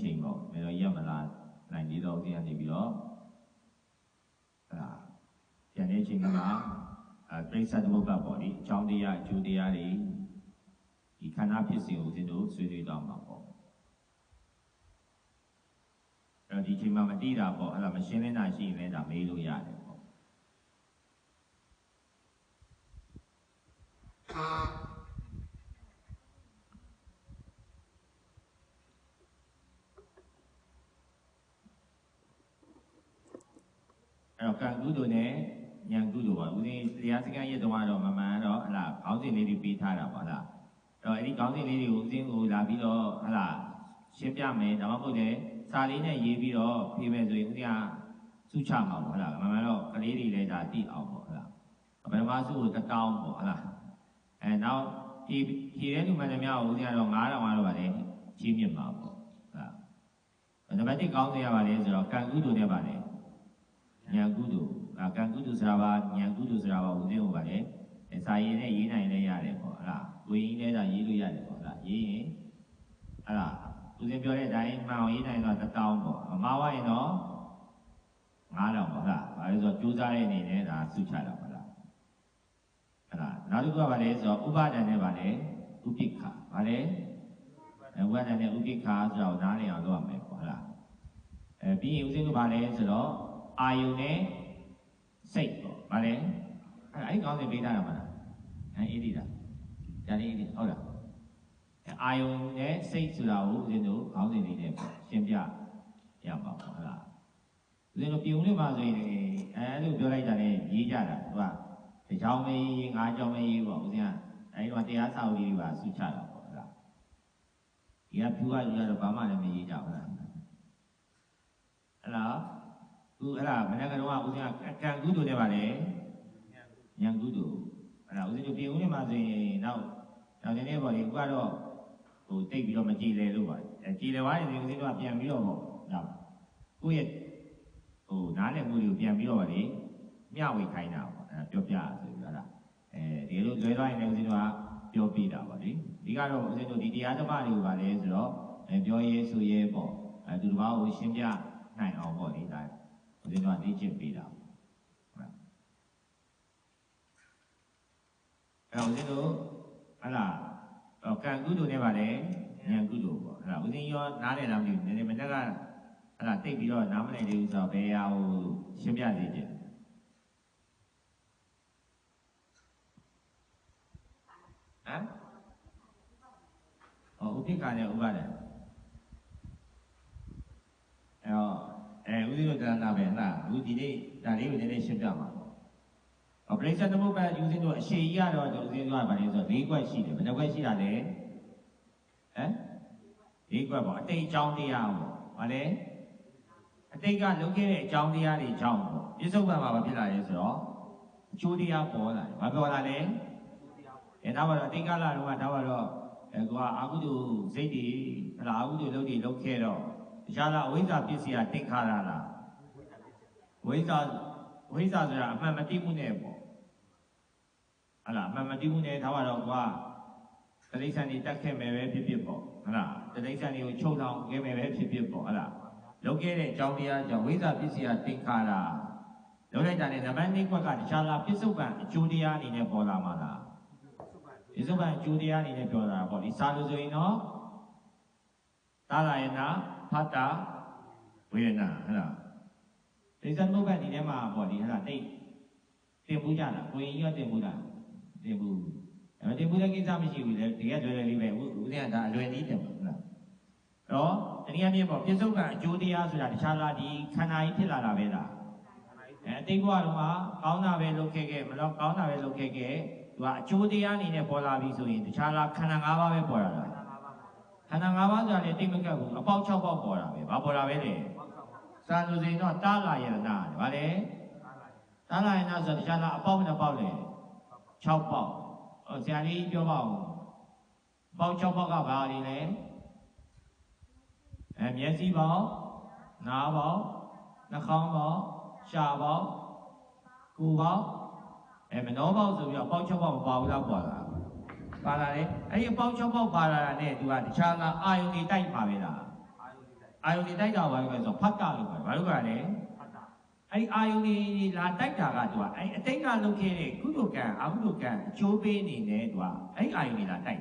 ချိန်ပေါ့ဘယ်တော့ရက်မလားနိုင်သေးတော့ဦးဇင်းကနေပြီးတော့အဲ့ဒါပြန်တဲ့ချိန်မှာအဲပြိဿသမုပ္ပါပေါ့ဒီအကြောင်းတရားအကျိုးတရားတွေဒီခန္ဓာဖြစ်စဉ်ကိုဦးဇင်းတို့ဆွေးနွေးတော့မှာပေါ့အဲ့တော့ဒီချိန်မှာမတိတာပေါ့အဲ့ဒါမရှင်းလင်းတာရှိရင်လည်းဒါမေးလို့ရတယ်ပေါ့ အဲ့တော့ကံကုသိုလ်နဲ့ဉာဏ်ကုသိုလ်ပါဦးဇင်းတရားစခန်းရတော့တော့မမှန်တော့ဟလာခေါင်းစဉ်လေးတွေပေးထားတာပါလားအဲ့တော့အဲ့ဒီခေါင်းစဉ်လေးတွေကိုဦးဇင်းကိုလာပြီးတော့ဟလာရှင်းပြမယ်ဒါမှမဟုတ်လေစာလေးနဲ့ရေးပြီးတော့ပြေးမယ်ဆိုရင်ဦးဇင်းကစုချမှာပေါ့ဟလာမမှန်တော့ကလေးတွေလည်းဒါသိအောင်ပေါ့ဟလာဘယ်မှာစုကိုတတောင်းပေါ့ဟလာအဲနောက်ဒီဒီတဲ့လူမှန်သမျှကိုဦးဇင်းကတော့9000ကတော့ဗာလေကြီးမြင့်မှာပေါ့ဟလာနံပါတ်1ကောင်းစရာပါလေဆိုတော့ကံကုသိုလ်နဲ့ပါလေဉာဏ်ကုသိုလ်အာ ကံကုသိုလ်ဆိုတာပါဉာဏ်ကုသိုလ်ဆိုတာပါဦးသိအောင်ပါလေအဲစာရည်နဲ့ရေးနိုင်လည်းရတယ်ပေါ့ဟုတ်လားကိုရင်းလည်းဒါရေးလို့ရတယ်ပေါ့ဟုတ်လားရေးရင်အဲ့ဒါဦးသိပြောတဲ့အတိုင်းမှန်အောင်ရေးနိုင်တော့တစ်တောင်းပေါ့မမဝရင်တော့9000ပေါ့ဟုတ်လားဘာလို့ဆိုတော့ကြိုးစားတဲ့အနေနဲ့ဒါစုချတာပေါ့လားအဲ့ဒါနောက်တစ်ခုကပါလေဆိုတော့ဥပါဒဏ်နဲ့ပါလေဥပိ္ပခပါလေအဲဥပါဒဏ်နဲ့ဥပိ္ပခဆိုတော့နားလည်အောင်လုပ်ရမယ်ပေါ့ဟုတ်လားအဲပြီးရင်ဦးသိတို့ပါလေဆိုတော့အာယုန်နဲ့ စိတ်ပေါ့ဗါလဲအဲ့အဲ့ကောင်းစဉ်ပေးထားတာမလားအဲ့အေးဒီလားဒါလေးအေးဒီဟုတ်လားအဲ့အာယုန်နဲ့စိတ်ဆိုတာကိုဦးဇင်းတို့ခေါင်းစဉ်လေးနဲ့ပေါ့ရှင်းပြရပါပေါ့ဟုတ်လားဦးဇင်းတို့ပြုံလေးပါဆိုရင်အဲ့လိုပြောလိုက်တာနဲ့ရေးကြတာသူကဒီချောင်းမရေးငါးချောင်းမရေးပေါ့ဦးဇင်းကအဲ့တော့တရားစာအုပ်လေးပါဆုချတာပေါ့ဟုတ်လားဒီကဖြူကယူရတော့ဘာမှလည်းမရေးကြဘူးလားအဲ့လား သူအဲ့ဒါမနေ့ကတော့ဦးဇင်းကကံကုသိုလ်နဲ့ပါလေဉာဏ်ကုသိုလ်အဲ့ဒါဦးဇင်းတို့ပြင်ဦးနေမှာဆိုရင်နောက်နောက်နေ့ပေါ့လေခုကတော့ဟိုတိတ်ပြီးတော့မကြည်လေလို့ပါအဲကြည်လေသွားရင်ဦးဇင်းတို့ကပြန်ပြီးတော့ပေါ့နောက်ကိုယ့်ရဲ့ဟိုနားလည်မှုတွေကိုပြန်ပြီးတော့ပါလေမျှဝေခိုင်းတာပေါ့အဲပြောပြဆိုပြီးတော့အဲ့ဒါအဲဒီလိုလွဲသွားရင်လည်းဦးဇင်းတို့ကပြောပြတာပေါ့လေဒီကတော့ဦးဇင်းတို့ဒီတရားဓမ္မတွေကိုပါလေဆိုတော့အဲပြောရေးဆိုရေးပေါ့အဲသူတစ်ပါးကိုရှင်းပြနိုင်အောင်ပေါ့ဒီတိုင်း ဦးဇင်းတို့ကလေ့ကျင့်ပေးတာဟုတ်လားအဲ့တော့ဦးဇင်းတို့ဟလာကံကုသိုလ်နဲ့ပါလေဉာဏ်ကုသိုလ်ပေါ့ဟလာဦးဇင်းရောနားလည်လားမသိဘူးနည်းနည်းမနေ့ကဟလာတိတ်ပြီးတော့နားမလည်သေးဘူးဆိုတော့ဘယ်ဟာကိုရှင်းပြသေးတယ်ဟမ်ဟောဥပိ္ပခာနဲ့ဥပါဒံအဲ့တော့ အဲဦးဇင်းတို့တရားနာပဲလားအခုဒီနေ့ဒါလေးကိုနည်းနည်းရှင်းပြပါတော့။အော်ပရိစ္ဆေသမုပ္ပါဦးဇင်းတို့အရှိကြီးရတော့ဦးဇင်းတို့ကဗာလေဆို၄ခွက်ရှိတယ်ဘယ်နှခွက်ရှိတာလဲ။ဟမ်၄ခွက်ပေါ့အတိတ်အကြောင်းတရားပေါ့။ဗာလေအတိတ်ကလုပ်ခဲ့တဲ့အကြောင်းတရားတွေအကြောင်းပေါ့။ပြစ္ဆုတ်ပံမှာဘာဖြစ်လာလဲဆိုတော့အကျိုးတရားပေါ်လာတယ်။ဘာပေါ်လာလဲ။အဲဒါပါတော့အတိတ်ကလာတော့ကဒါပါတော့အဲကွာအာဟုတုစိတ်တွေဟလာအာဟုတုလုပ်တွေလုပ်ခဲ့တော့ တခြားလားအဝိဇ္ဇာပစ္စည်းကတိတ်ခါလာလားဝိဇ္ဇာဝိဇ္ဇာဆိုတာအမှန်မတိမှုနဲ့ပေါ့ဟလာအမှန်မတိမှုနဲ့ထားပါတော့ကွာတတိဆန်တွေတက်ခဲ့မယ်ပဲဖြစ်ဖြစ်ပေါ့ဟလာတတိဆန်တွေကိုချုပ်ထောင်ခဲ့မယ်ပဲဖြစ်ဖြစ်ပေါ့ဟလာလုပ်ခဲ့တဲ့အကြောင်းတရားကြောင့်ဝိဇ္ဇာပစ္စည်းကတိတ်ခါလာလုပ်လိုက်တာနဲ့နံပါတ်2ခွက်ကတခြားလားပစ္စုပန်အကျိုးတရားအနေနဲ့ပေါ်လာမှာလားပစ္စုပန်အကျိုးတရားအနေနဲ့ပြောတာပေါ့ဒီစာလို့ဆိုရင်တော့သာရယနာ ဖတ်တာဝေဒနာဟဲ့လားဒိသနုဘတ်ဒီထဲမှာပေါ့ဒီဟဲ့လားတိတ်တင်ပူးကြတာကိုရင်ကြီးကတင်ပူးတာတင်ပူးအဲတင်ပူးတဲ့ကိစ္စမရှိဘူးလေဒီကလွယ်လွယ်လေးပဲဦးဦးဇင်းကဒါအလွယ်နည်းတင်ပါဟုတ်လားတော့တနည်းအားဖြင့်ပေါ့ပြစ္ဆုတ်ကအကျိုးတရားဆိုတာတခြားလားဒီခန္ဓာကြီးဖြစ်လာတာပဲလားအဲအတိတ်ဘဝတုန်းကကောင်းတာပဲလုပ်ခဲ့ခဲ့မလို့ကောင်းတာပဲလုပ်ခဲ့ခဲ့သူကအကျိုးတရားအနေနဲ့ပေါ်လာပြီဆိုရင်တခြားလားခန္ဓာ၅ပါးပဲပေါ်လာတာခ န္ဓာ၅ပါးဆိုတာလေတိတ်မကတ်ဘူးအပေါက်၆ပေါက်ပေါ်တာပဲဘာပေါ်တာပဲလေစာလူစိန်တော့တားလာရနာဗါလေတားလာရနာဆိုတခြားလားအပေါက်နဲ့ပေါက်လေ6ပေါက်ဟိုဆရာလေးပြောပါဦးပေါက်6ပေါက်ကဘာတွေလဲအဲမျက်စိပေါက်နားပေါက်နှာခေါင်းပေါက်ရှားပေါက်ကိုယ်ပေါက်အဲမနှောပေါက်ဆိုပြီးတော့ပေါက်6ပေါက်မပါဘူးလားပေါ်လာ ပါလာတယ်အဲ့ဒီအပေါက်6ပေါက်ပါလာတာနဲ့သူကတခြားလားအာယုန်တွေတိုက်ပါပဲလားအာယုန်ဒီတိုင်းအာယုန်တွေတိုက်တာဘာလို့လဲဆိုတော့ဖတ်တာလို့ခေါ်တယ်ဘာလို့ခေါ်လဲဖတ်တာအဲ့ဒီအာယုန်တွေလာတိုက်တာကသူကအဲ့အတိတ်ကလုပ်ခဲ့တဲ့ကုသိုလ်ကံအကုသိုလ်ကံအကျိုးပေးအနေနဲ့သူကအဲ့ဒီအာယုန်တွေလာတိုက်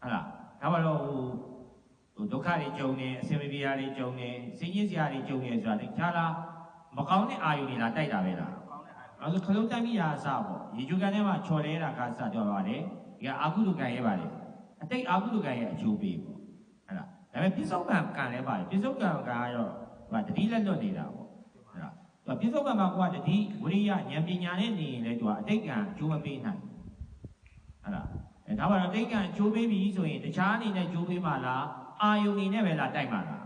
ဟုတ်လားဒါမှတော့ဟိုဟိုဒုက္ခတွေကြုံနေအစင်မပြေတာတွေကြုံနေစင်ကြီးစရာတွေကြုံနေဆိုတာတခြားလားမကောင်းတဲ့အာယုန်တွေလာတိုက်တာပဲလား ကောင်းတဲ့အားအဲဆိုခလုံးတက်မိတာအစပေါ့ရေကျူကန်ထဲမှာချော်လဲတာကစကြောပါတယ်ဒီကအာကုတုကံရဲ့ပါလေအတိတ်အာကုတုကံရဲ့အကျိုးပေးပေါ့ဟဲ့လားဒါပေမဲ့ပြစ္ဆုတ်ကံကံလည်းပါတယ်ပြစ္ဆုတ်ကံကံကတော့ဟိုကတတိလက်လွတ်နေတာပေါ့ဟဲ့လားသူကပြစ္ဆုတ်ကံမှာကိုကတတိဝိရိယဉာဏ်ပညာနဲ့နေရင်လည်းသူကအတိတ်ကံအကျိုးမပေးနိုင်ဟဲ့လားအဲဒါပါတော့အတိတ်ကံအကျိုးပေးပြီဆိုရင်တခြားအနေနဲ့ကျိုးပေးမှလားအာယုန်အနေနဲ့ပဲလားတိုက်မှလား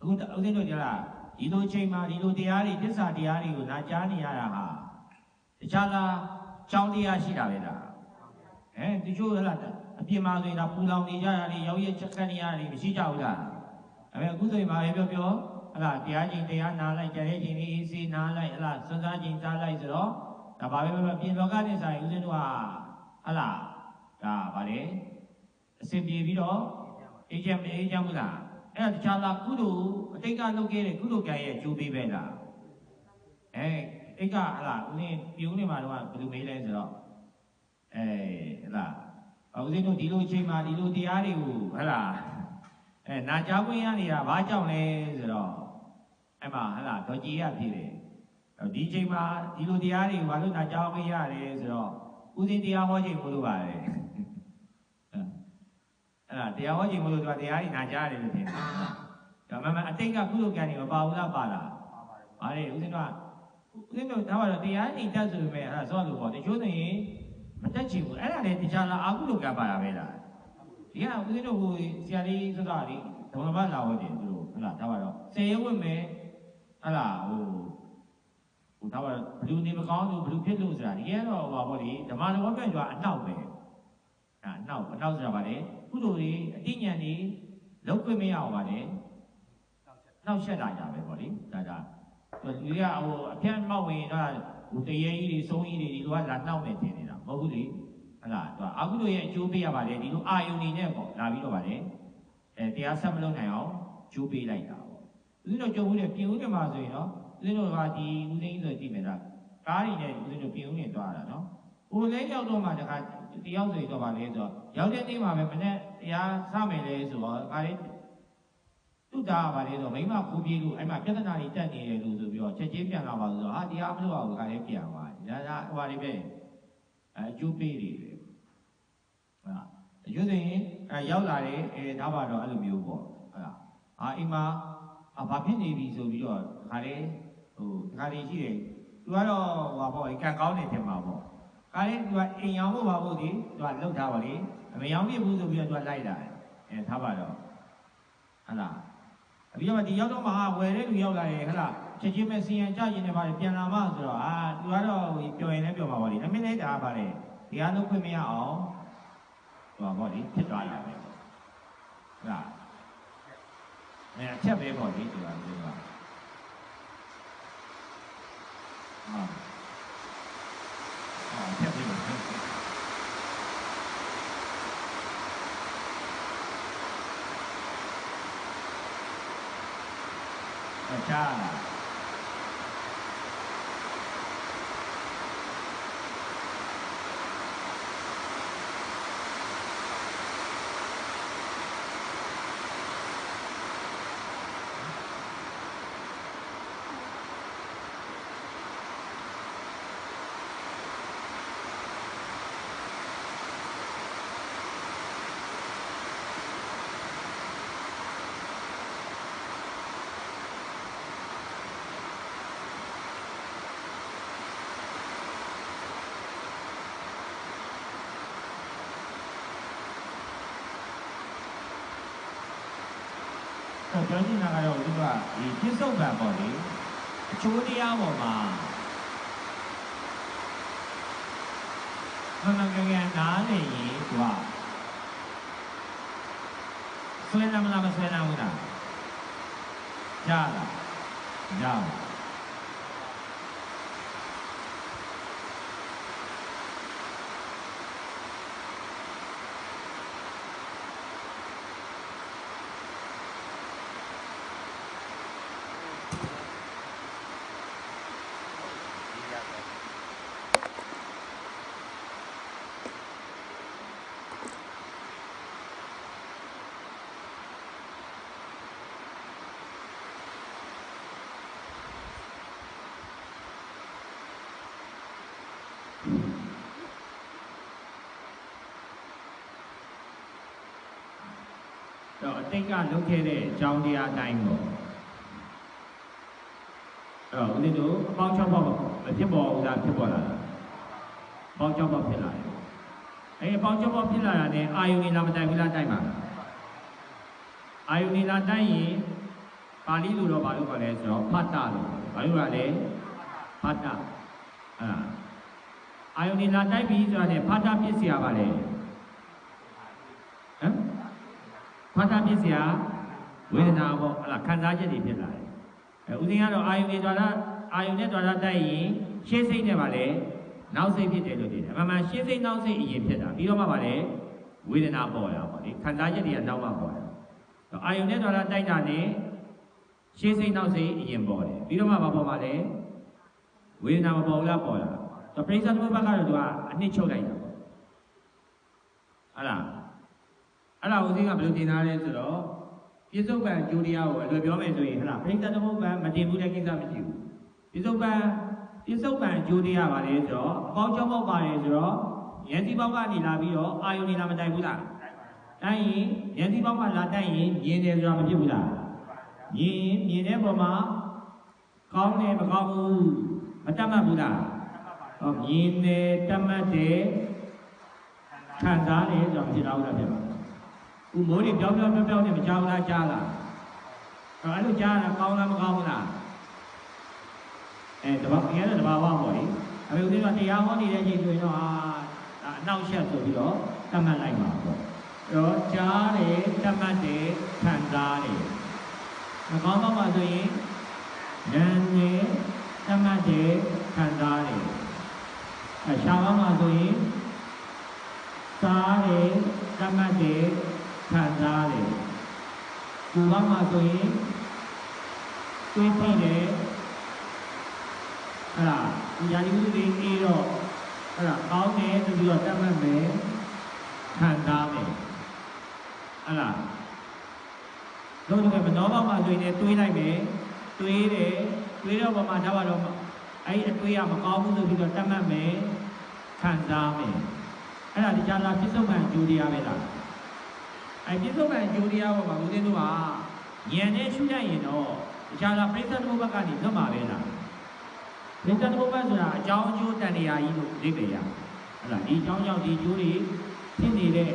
အခုတဦးစင်းတို့ကြလား ဒီလိုချိန်မှာဒီလိုတရားတွေသစ္စာတရားတွေကိုနာကြားနေရတာဟာတခြားလားကြောင်းတရားရှိတာပဲလားအဲဒီချို့ဟလားအပြင်မှာဆိုရင်ဒါပူလောင်နေကြတာတွေရောက်ရက်ချက်ခတ်နေရတာတွေမရှိကြဘူးလားအဲမဲ့အခုဆိုရင်ဗာပဲပြောပြောဟလားတရားချင်းတရားနာလိုက်ကြတဲ့ချင်းလေးအေးစေးနာလိုက်ဟလားစွန်းစားချင်းစားလိုက်ဆိုတော့ဒါဗာပဲပြောပြောပြင်တော်ကနေဆိုင်ဦးစင်းတို့ဟာဟလားဒါဗာလေအစဉ်ပြေပြီးတော့အေးချမ်းမအေးချမ်းဘူးလား အဲ့ဒါတခြားလားကုသိုလ်အတိတ်ကလုပ်ခဲ့တဲ့ကုသိုလ်ကံရဲ့အကျိုးပေးပဲလားအဲအိတ်ကဟလာဦးဇင်းပြုံးနေမှာတော့ဘယ်လိုမေးလဲဆိုတော့အဲဟလာဦးဇင်းတို့ဒီလိုအချိန်မှာဒီလိုတရားတွေကိုဟလာအဲနာကြားခွင့်ရနေတာဘာကြောင့်လဲဆိုတော့အဲ့မှာဟလာဒေါ်ကြီးရဖြစ်တယ်ဒီအချိန်မှာဒီလိုတရားတွေကိုဘာလို့နာကြားခွင့်ရတယ်ဆိုတော့ဦးဇင်းတရားဟောချိန်မလို့ပါလေ အဲ့ဒါတရားဟောခြင်းမလို့သူကတရားကြီးနာကြားရတယ်လို့ထင်တယ်။ဒါမှမဟုတ်အတိတ်ကကုသိုလ်ကံတွေမပါဘူးလားပါလားပါပါတယ်။ဟာလေဦးဇင်းတို့ကဦးဇင်းတို့ဒါမှတော့တရားကြီးတက်ဆိုပေမဲ့အဲ့ဒါဆိုလို့ပေါ့တချို့ဆိုရင်မတက်ချင်ဘူးအဲ့ဒါလည်းတရားလားအကုသိုလ်ကံပါတာပဲလား။ဒီကဦးဇင်းတို့ဟိုဆရာလေးဆိုတာလေဒုံလဘလာဝတ်တယ်သူတို့ဟုတ်လားဒါမှတော့စေရဝတ်မယ်ဟုတ်လားဟိုဟိုဒါမှတော့ဘလူနေမကောင်းလို့ဘလူဖြစ်လို့ဆိုတာဒီကတော့ဟိုပါပေါ့လေဓမ္မတော်ဘက်ကအနောက်ပဲ။အဲ့အနောက်အနောက်ဆိုတာဗါလေ ကုသိုလ်တွေအတိညာဉ်တွေလောက်ခွင့်မရအောင်ဗါလေနောက်ချက်နောက်ဆက်လာကြပဲပေါ့လေဒါဒါလူကဟိုအပြတ်မောက်ဝင်တော့ဟိုတရေကြီးတွေဆုံးကြီးတွေဒီလိုကလာနှောက်နေတင်နေတာမဟုတ်ဘူးလေဟလာသူကအကုသိုလ်ရဲ့အကျိုးပေးရပါတယ်ဒီလိုအာယုန်နေနဲ့ပေါ့လာပြီးတော့ပါတယ်အဲတရားဆက်မလုပ်နိုင်အောင်ကျိုးပေးလိုက်တာပေါ့ဦးဇင်းတို့ကြုံဦးတဲ့ပြင်ဦးတွေမှာဆိုရင်နော်ဦးဇင်းတို့ကဒီဦးဇင်းဆိုကြည့်မယ်လားကားတွေနဲ့ဦးဇင်းတို့ပြင်ဦးနေသွားတာနော်ဟိုလဲရောက်တော့မှတခါ တယောက်ဆိုတော့ဗာလဲဆိုတော့ရောက်တဲ့နေ့မှာပဲမနေ့တရားစမယ်လဲဆိုတော့ခါလေးသူ့သားကပါလေဆိုမိမခူးပြေးလို့အဲ့မှာပြဿနာတွေတက်နေတယ်လို့ဆိုပြီးတော့ချက်ချင်းပြန်လာပါဆိုတော့ဟာတရားမလို့အောင်ခါလေးပြန်သွားတယ်ဒါဒါဟိုပါလေးပဲအဲအကျိုးပေးတွေပဲဟာအကျိုးဆိုရင်အဲရောက်လာတယ်အဲဒါပါတော့အဲ့လိုမျိုးပေါ့ဟုတ်လားအာအိမ်မှာအဘာဖြစ်နေပြီဆိုပြီးတော့ခါလေးဟိုခါလေးရှိတယ်သူကတော့ဟိုပါပေါ့ကံကောင်းနေတယ်မှာပေါ့ ခါလေးသူကအိမ်ရောင်ဖို့ပါဖို့ဒီသူကလှုပ်ထားပါလေအမရောင်ပြဘူးဆိုပြီးတော့သူကလိုက်လာတယ်အဲထားပါတော့ဟုတ်လားအပြီးတော့ဒီရောက်တော့မှဟာဝယ်တဲ့လူရောက်လာတယ်ဟဟလားချက်ချင်းပဲစီယံကြရင်လည်းပါပြန်လာမှဆိုတော့အာသူကတော့ပျော်ရင်လည်းပျော်မှာပါလေနမင်းလေးတာပါလေဒီအားလုံးခွင့်မရအောင်ဟိုပါဗောလေဖြစ်သွားတာပဲဟုတ်လားအဲအချက်ပဲဗောလေဒီပါဒီပါဟာအာအချက်ပဲဗော အချာ တော့ ပြောချင်တာကတော့ဒီကဒီပြစ္ဆုတ်ကံပေါ့လေအချိုးတရားပေါ်မှာမမကကနားနေရင်သူကဆွဲလာမလားမဆွဲလာဘူးလားကြားလားကြား တော့အတိတ်ကလုပ်ခဲ့တဲ့အကြောင်းတရားအတိုင်းပေါ့အဲ့တော့ဦးဇင်းတို့အပေါင်း၆ပေါက်မဖြစ်ပေါ်ဘူးလားဖြစ်ပေါ်လာလားအပေါင်း၆ပေါက်ဖြစ်လာတယ်အဲ့ဒီအပေါင်း၆ပေါက်ဖြစ်လာတာနဲ့အာယုန်နေလာမတိုင်ဘူးလားတိုင်ပါလားအာယုန်နေလာတိုင်ရင်ပါဠိလိုတော့ဘာလို့ခေါ်လဲဆိုတော့ဖတ်တာလို့ဘာလို့ခေါ်လဲဖတ်တာအဲ့ဒါအာယုန်နေလာတိုက်ပြီဆိုတာနဲ့ဖတ်တာဖြစ်เสียပါလေ ဘာသာပြစ်စရာဝေဒနာပေါ့ဟလာခံစားချက်တွေဖြစ်လာတယ်အဲဥစဉ်ကတော့အာယုန်နဲ့တွာတာအာယုန်နဲ့တွာတာတိုက်ရင်ရှေ့စိတ်နဲ့ပါလေနောက်စိတ်ဖြစ်တယ်လို့ပြောတယ်အမှန်မှန်ရှေ့စိတ်နောက်စိတ်အရင်ဖြစ်တာပြီးတော့မှပါလေဝေဒနာပေါ်လာပါလေခံစားချက်တွေကနောက်မှပေါ်လာတော့အာယုန်နဲ့တွာတာတိုက်တာနဲ့ရှေ့စိတ်နောက်စိတ်အရင်ပေါ်တယ်ပြီးတော့မှဘာပေါ်ပါလဲဝေဒနာမပေါ်ဘူးလားပေါ်လာတော့ပြိဿသမုပ္ပါကတော့သူကအနှစ်ချုပ်လိုက်တာပေါ့ဟုတ်လား အဲ့ဒါဦးဇင်းကဘယ်လိုတင်ထားလဲဆိုတော့ပြစ္ဆုတ်ပံဂျိုးတရားကိုအလွယ်ပြောမယ်ဆိုရင်ဟဲ့လားပရိစ္ဆသမုပ္ပါမတင်ဘူးတဲ့ကိစ္စမရှိဘူးပြစ္ဆုတ်ပံပြစ္ဆုတ်ပံဂျိုးတရားပါလေဆိုတော့အပေါင်းချောပေါက်ပါတယ်ဆိုတော့ယန္တိပေါက်ကနေလာပြီးတော့အာယုန်နေလာမတိုင်ဘူးလားတိုင်းရင်ယန္တိပေါက်ကလာတိုက်ရင်မြင်တယ်ဆိုတာမဖြစ်ဘူးလားမြင်ရင်မြင်တဲ့ပုံမှာကောင်းတယ်မကောင်းဘူးမတတ်မှတ်ဘူးလားဟောမြင်တယ်တတ်မှတ်တယ်ခံစားတယ်ဆိုတာမဖြစ်တော့ဘူးလားဖြစ်ပါ ဦးမိုးတွေပြောင်းပြောင်းပြောင်းပြောင်းနဲ့မကြောက်လားကြားလားအဲ့လိုကြားတာကောင်းလားမကောင်းဘူးလားအဲတဘာအရင်ကတဘာဝပေါ့လေအမေဦးသိကတရားဟောနေတဲ့အချိန်ဆိုရင်တော့အာဒါအနောက်ရှက်ဆိုပြီးတော့တတ်မှတ်လိုက်ပါပေါ့အဲ့တော့ကြားတယ်တတ်မှတ်တယ်ခံစားတယ်မကောင်းတော့မှဆိုရင်ဉာဏ်နဲ့တတ်မှတ်တယ်ခံစားတယ်အရှားမှဆိုရင်စားတယ်တတ်မှတ်တယ် ခံစားတယ်ကိုယ်ကမှဆိုရင်တွေးကြည့်တယ်အဲ့ဒါဒီယာဒီမှုတွေအေးတော့အဲ့ဒါကောင်းတယ်ဆိုပြီးတော့တတ်မှတ်မယ်ခံစားမယ်အဲ့ဒါတို့ကမနောဘောက်မှဆိုရင်တွေးလိုက်မယ်တွေးတယ်တွေးတော့ဘာမှထားပါတော့အဲ့ဒီအတွေးကမကောင်းဘူးဆိုပြီးတော့တတ်မှတ်မယ်ခံစားမယ်အဲ့ဒါဒီကြလားပြစ္ဆုတ်ပံဂျူဒီယာပဲလား အဲ့ပြစ္ဆုတ်ပံဂျူဒီယာဘောမှာဦးဇင်းတို့ကဉာဏ်နဲ့ရှုတတ်ရင်တော့ဒီကြလားပြိဿသမုပ္ပါကနေလွတ်မှာပဲလားပြိဿသမုပ္ပါဆိုတာအကြောင်းအကျိုးတန်တရားကြီးလို့သိကြရဟုတ်လားဒီအကြောင်းကြောင့်ဒီကျိုးတွေဖြစ်နေတဲ့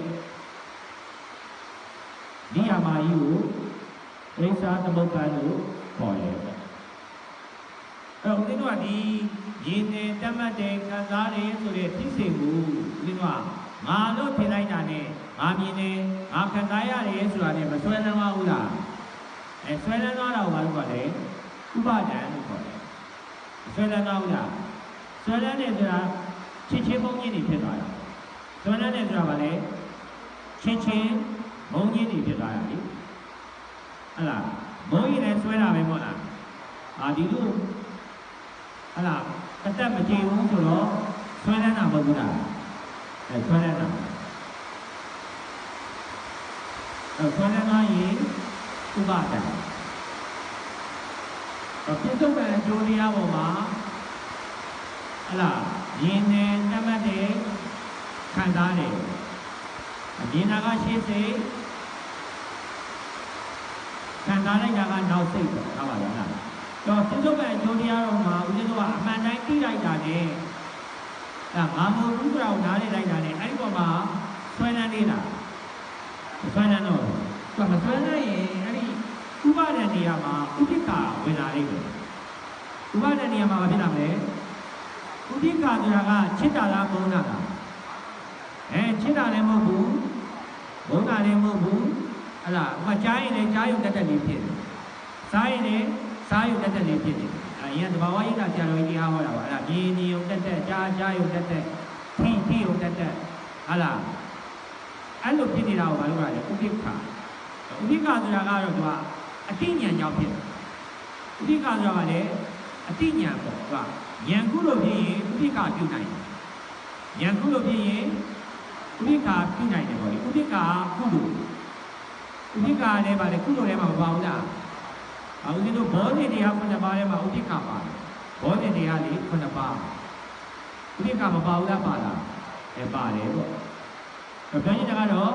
ဒီယာမာကြီးကိုပြိဿသမုပ္ပါလို့ခေါ်တယ်ပေါ့အဲ့တော့ဦးဇင်းတို့ကဒီရင်းနဲ့တတ်မှတ်တယ်ခံစားတယ်ဆိုတဲ့ဖြစ်စဉ်ကိုဦးဇင်းတို့က ငါလို့ထင်လိုက်တာနဲ့ငါမြင်တယ်ငါခံစားရတယ်ဆိုတာနဲ့မဆွဲလန်းပါဘူးလားအဲဆွဲလန်းသွားတာကိုဘာလို့ခေါ်လဲဥပါဒံလို့ခေါ်တယ်ဆွဲလန်းသွားဘူးလားဆွဲလန်းတယ်ဆိုတာချစ်ချင်းမုန်းချင်းတွေဖြစ်သွားတာဆွဲလန်းတယ်ဆိုတာဘာလဲချစ်ချင်းမုန်းချင်းတွေဖြစ်သွားတာလေဟုတ်လားမုန်းရင်လည်းဆွဲတာပဲမဟုတ်လားအာဒီလိုဟလာအသက်မကြေဘူးဆိုတော့ဆွဲလန်းတာမဟုတ်ဘူးလား အဲဆွဲလန်းတာအဲဆွဲလန်းသွားရင်ဥပဒံအပြစ္ဆုတ်ပံအကျိုးတရားပေါ်မှာဟလာယင်းနဲ့တတ်မှတ်တယ်ခံစားတယ်အမြင်တာကရှေ့စိတ်ခံစားလိုက်တာကနောက်စိတ်ပေါ့ဟုတ်ပါလားတော့ပြစ္ဆုတ်ပံအကျိုးတရားတော်မှာဦးဇင်းတို့ကအမှန်တိုင်းသိလိုက်တာနဲ့ အဲငါမဟုတ်ဘူးဆိုတာကိုနားလည်လိုက်တာနဲ့အဲ့ဒီပေါ်မှာဆွဲလန်းနေတာဆွဲလန်းတော့သူကမဆွဲလန်းရင်အဲ့ဒီဥပါဒဏ်နေရာမှာဥပိ္ပခာဝင်လာလိမ့်မယ်ဥပါဒဏ်နေရာမှာမဖြစ်လာမလဲဥပိ္ပခာဆိုတာကချစ်တာလားမုန်းတာလားအဲချစ်တာလည်းမဟုတ်ဘူးမုန်းတာလည်းမဟုတ်ဘူးဟလာဥပကြားရင်လည်းကြားရုံတက်တက်လေးဖြစ်တယ်စားရင်လည်းစားရုံတက်တက်လေးဖြစ်တယ် အဲရင်တဘာဝရိကဆရာတော်ကြီးဟောတာပါအဲ့ဒါမြင်မြင်ရုံတက်တက်ကြားကြားရုံတက်တက်ထိထိရုံတက်တက်ဟလာအဲ့လိုဖြစ်နေတာကိုဘာလို့လဲဥပိ္ပခာဥပိ္ပခာဆိုတာကတော့သူကအတိညာကြောင့်ဖြစ်တယ်ဥပိ္ပခာဆိုတာကလည်းအတိညာပေါ့သူကဉာဏ်ကုလို့ဖြစ်ရင်ဥပိ္ပခာပြုနိုင်တယ်ဉာဏ်ကုလို့ဖြစ်ရင်ဥပိ္ပခာပြုနိုင်တယ်ပေါ့လေဥပိ္ပခာကုလို့ဥပိ္ပခာလည်းပါလေကုလို့လည်းမပါဘူးလား။ အခုတို့ဘောဓိတရားခုနှစ်ပါးထဲမှာဥပိ္ပခာပါတယ်။ဘောဓိတရားလေးခုနှစ်ပါး။ဥပိ္ပခာမပါဘူးလားပါလား။အဲပါတယ်ပေါ့။ပြောရင်ကတော့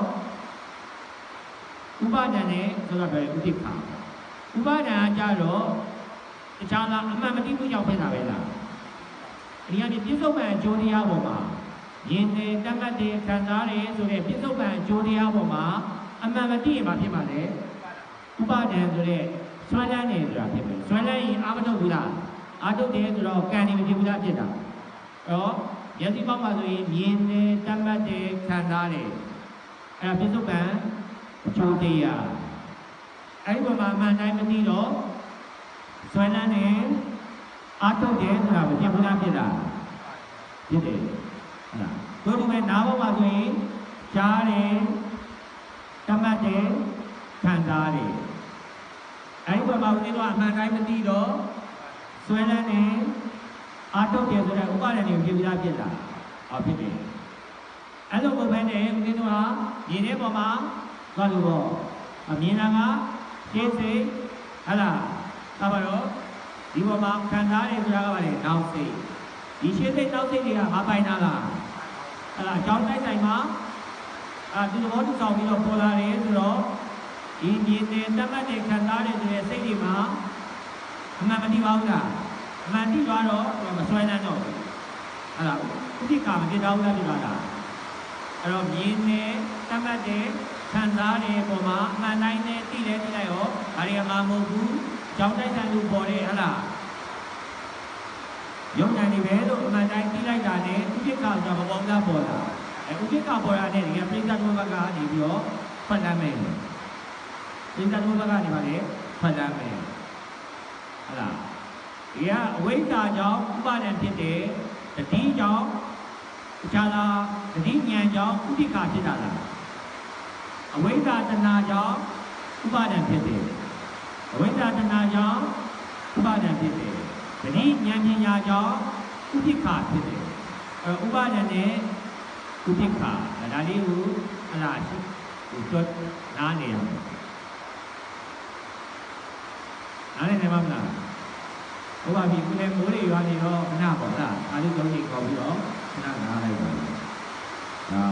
ဥပပါဒံနဲ့ဆိုတော့ပြောဥပိ္ပခာဥပါဒံကကြတော့တခြားလားအမှန်မတိမှုကြောင့်ဖြစ်တာပဲလားဒီကနေပြစ္ဆုတ်ပံအကျိုးတရားပေါ်မှာယင်နေတတ်မှတ်တယ်ခံစားတယ်ဆိုတဲ့ပြစ္ဆုတ်ပံအကျိုးတရားပေါ်မှာအမှန်မတိရင်ဘာဖြစ်မှာလဲဥပါဒံဆိုတဲ့ ဆွမ်းလန်းနေဆိုတာဖြစ်မယ်ဆွမ်းလန်းရင်အာမထုတ်ဘူးလားအာထုတ်တယ်ဆိုတော့ကံနေမဖြစ်ဘူးလားဖြစ်တာအဲ့တော့ယသိပေါက်မှာဆိုရင်မြင်တယ်တတ်မှတ်တယ်ခံစားတယ်အဲ့ဒါပြစ္ဆုတ်ပံအကျိုးတရားအဲ့ဒီပေါ်မှာအမှန်တိုင်းမသိတော့ဆွမ်းလန်းနေအာထုတ်တယ်ဆိုတာမဖြစ်ဘူးလားဖြစ်တာဖြစ်တယ်ဟုတ်လားတို့ဒီမဲ့နားပေါ်မှာဆိုရင်ကြားတယ်တတ်မှတ်တယ်ခံစားတယ် အဲ့ဒီပေါ်မှာဦးဇင်းတို့ကအမှန်တိုင်းမသိတော့ဆွဲလန်းနေအာထုတ်တယ်ဆိုတဲ့ဥပါဒဏ်တွေဖြစ်ပြီးသားဖြစ်တာဟောဖြစ်တယ်အဲ့လိုပုံပဲနဲ့ဦးဇင်းတို့ဟာမြင်တဲ့ပေါ်မှာသွားလို့ပေါ့အမြင်တာကရှင်းစိတ်ဟဟလားသာပါတော့ဒီပေါ်မှာခံစားတယ်ဆိုတာကဘာလဲနောက်စိတ်ဒီရှင်းစိတ်နောက်စိတ်တွေကမပိုင်တာလားဟဟလားအကြောင်းတိုင်းတိုင်းမှာအာဒီသဘောတူဆောင်ပြီးတော့ပေါ်လာတယ်ဆိုတော့ ဒီမြင်တဲ့တတ်မှတ်တဲ့ခံစားတဲ့ဆိုတဲ့စိတ်တွေမှာအမှန်မတိပါဘူးလားအမှန်တိသွားတော့မဆွဲနိုင်တော့ဘူးဟဟလားဥပ္ပိကာမတိတော့ဘူးလားပြပါလားအဲ့တော့မြင်နေတတ်မှတ်တယ်ခံစားတယ်ပုံမှာအမှန်တိုင်းနဲ့သိတယ်သိလိုက်ရောဒါတွေကမှမဟုတ်ဘူးကြောင်းတိုက်ဆန်လူပေါ်တယ်ဟလားယုံနိုင်နေပဲလို့အမှန်တိုင်းသိလိုက်တာနဲ့ဥပိ္ပခါဆိုတော့ဘောင်းသားပေါ်လာအဲဥပိ္ပခါပေါ်ရတဲ့ဒီကပြိဿသမဘကကနေပြီးတော့ဖတ်တမ်းမယ် ပြိဿသမဘကနေပါလေဖတ်တမ်းမယ်ဟလားဒီကအဝိဇ္ဇာကြောင့်ဥပါဒံဖြစ်တယ်တတိကြောင့်တခြားသာတတိဉာဏ်ကြောင့်ဥပိ္ပခာဖြစ်တာလားအဝိဇ္ဇာတဏှာကြောင့်ဥပါဒံဖြစ်တယ်အဝိဇ္ဇာတဏှာကြောင့်ဥပါဒံဖြစ်တယ်တတိဉာဏ်ပညာကြောင့်ဥပိ္ပခာဖြစ်တယ်အဲဥပါဒံနဲ့ဥပိ္ပခာဒါလေးကိုအလားရှိဟိုတော့နားနေရမယ် နားနေနေမှာမလားဟိုပါပြီခုလည်းမိုးတွေရွာနေတော့ခဏပေါ့လားအားလုံးလုံးကြီးခေါ်ပြီးတော့ခဏနားလိုက်ပါဒါ